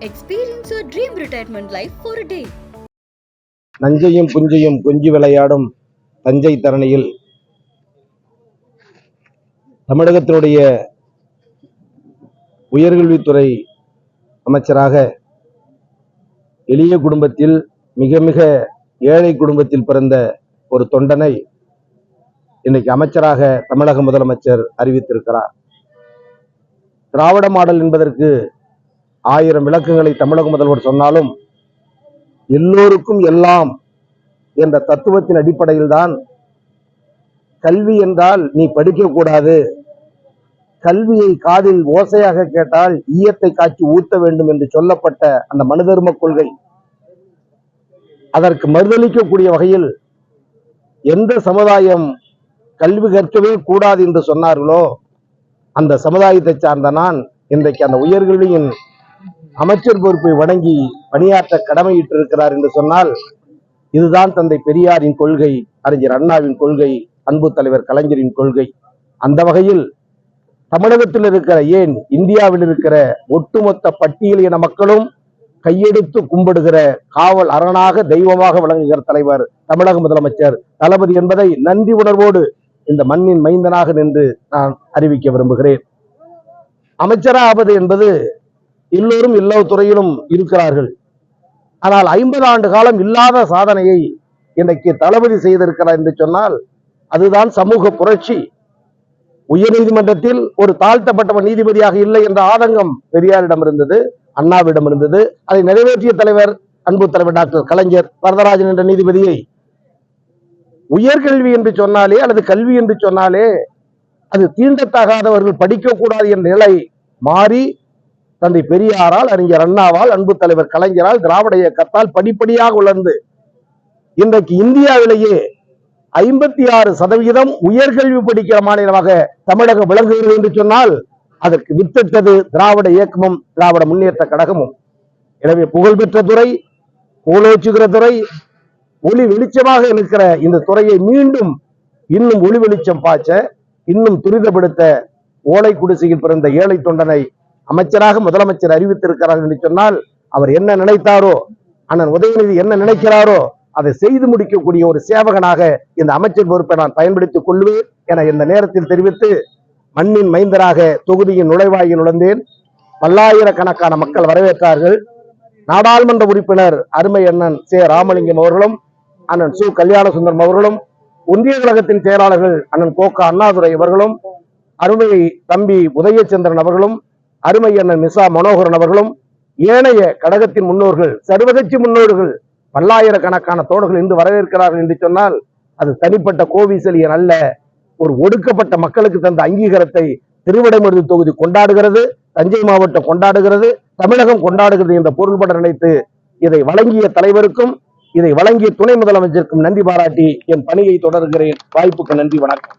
Experience your dream retirement life for a day. நஞ்சையும் புஞ்சையும் கொஞ்சி விளையாடும் தஞ்சை தரணியில் தமிழகத்தினுடைய உயர்கல்வித்துறை அமைச்சராக எளிய குடும்பத்தில் மிக மிக ஏழை குடும்பத்தில் பிறந்த ஒரு தொண்டனை இன்னைக்கு அமைச்சராக தமிழக முதலமைச்சர் அறிவித்திருக்கிறார் திராவிட மாடல் என்பதற்கு ஆயிரம் விளக்கங்களை தமிழக முதல்வர் சொன்னாலும் எல்லோருக்கும் எல்லாம் என்ற தத்துவத்தின் அடிப்படையில்தான் கல்வி என்றால் நீ படிக்கக்கூடாது. கல்வியை காதில் ஓசையாக கேட்டால் ஈயத்தை காய்ச்சி ஊத்த வேண்டும் என்று சொல்லப்பட்ட அந்த மனுதர்ம கொள்கை. அதற்கு மறுதளிக்கக்கூடிய வகையில் எந்த சமுதாயம் கல்வி கற்கவே கூடாது என்று சொன்னார்களோ அந்த சமுதாயத்தை சார்ந்த நான் இன்றைக்கு அந்த உயர்கல்வியின் அமைச்சர் பொறுப்பை வணங்கி பணியாற்ற கடமையிட்டிருக்கிறார் என்று சொன்னால் இதுதான் தந்தை பெரியாரின் கொள்கை அறிஞர் அண்ணாவின் கொள்கை அன்பு தலைவர் கலைஞரின் கொள்கை. அந்த வகையில் தமிழகத்தில் இருக்கிற ஏன் இந்தியாவில் இருக்கிற ஒட்டுமொத்த பட்டியலின மக்களும் கையெடுத்து கும்பிடுகிற காவல் அரணாக தெய்வமாக விளங்குகிற தலைவர் தமிழக முதலமைச்சர். தளபதி என்பதை நன்றி உணர்வோடு இந்த மண்ணின் மைந்தனாக நின்று நான் அறிவிக்க விரும்புகிறேன். அமைச்சராவது என்பது எல்லோரும் எல்லா துறையிலும் இருக்கிறார்கள். ஆனால் ஐம்பது ஆண்டு காலம் இல்லாத சாதனையை இன்றைக்கு தளபதி செய்திருக்கிறார் என்று சொன்னால் அதுதான் சமூக புரட்சி. உயர்நீதிமன்றத்தில் ஒரு தாழ்த்தப்பட்டவன் நீதிபதியாக இல்லை என்ற ஆதங்கம் பெரியாரிடம் இருந்தது அண்ணாவிடம் இருந்தது. அதை நிறைவேற்றிய தலைவர் அன்பு தலைவர் டாக்டர் கலைஞர் வரதராஜன் என்ற நீதிபதியை உயர்கல்வி என்று சொன்னாலே அல்லது கல்வி என்று சொன்னாலே அது தீண்டத்தகாதவர்கள் படிக்கக்கூடாது என்ற நிலை மாறி தந்தை பெரியாரால் அறிஞர் அண்ணாவால் அன்பு தலைவர் கலைஞரால் திராவிட இயக்கத்தால் படிப்படியாக உலர்ந்து இன்றைக்கு இந்தியாவிலேயே ஐம்பத்தி ஆறு சதவிகிதம் உயர்கல்வி படிக்கிற மாநிலமாக தமிழகம் விளங்குகிறது என்று சொன்னால் அதற்கு வித்திட்டது திராவிட இயக்கமும் திராவிட முன்னேற்ற கழகமும். எனவே புகழ்பெற்ற துறை கோலோச்சுகிற துறை ஒளி வெளிச்சமாக இருக்கிற இந்த துறையை மீண்டும் இன்னும் ஒளி வெளிச்சம் பாய்ச்ச இன்னும் துரிதப்படுத்த ஓலை குடிசையில் பிறந்த ஏழை தொண்டனை அமைச்சராக முதலமைச்சர் அறிவித்திருக்கிறார்கள் என்று சொன்னால் அவர் என்ன நினைத்தாரோ அண்ணன் உதயநிதி என்ன நினைக்கிறாரோ அதை செய்து முடிக்கக்கூடிய ஒரு சேவகனாக இந்த அமைச்சர் பொறுப்பை நான் பயன்படுத்திக் கொள்வேன் என இந்த நேரத்தில் தெரிவித்து மண்ணின் மைந்தராக தொகுதியின் நுழைவாயில் நுழைந்தேன். பல்லாயிரக்கணக்கான மக்கள் வரவேற்றார்கள். நாடாளுமன்ற உறுப்பினர் அருமை அண்ணன் சே. ராமலிங்கம் அவர்களும் அண்ணன் சு. கல்யாண சுந்தரம் அவர்களும் ஒன்றிய கழகத்தின் செயலாளர்கள் அண்ணன் கோக்கா அண்ணாதுரை அவர்களும் அருமை தம்பி உதயச்சந்திரன் அவர்களும் அருமை அண்ணன் மிசா மனோகரன் அவர்களும் ஏனைய கடகத்தின் முன்னோர்கள் சர்வகட்சி முன்னோர்கள் பல்லாயிரக்கணக்கான தோழர்கள் இன்று வரவேற்கிறார்கள் என்று சொன்னால் அது தனிப்பட்ட கோவிசலியன் அல்ல. ஒரு ஒடுக்கப்பட்ட மக்களுக்கு தந்த அங்கீகாரத்தை திருவிடைமருது தொகுதி கொண்டாடுகிறது தஞ்சை மாவட்டம் கொண்டாடுகிறது தமிழகம் கொண்டாடுகிறது என்ற பொருள்பட நினைத்து இதை வழங்கிய தலைவருக்கும் இதை வழங்கிய துணை முதலமைச்சருக்கும் நன்றி பாராட்டி என் பணியை தொடர்கிறேன். வாய்ப்புக்கு நன்றி வணக்கம்.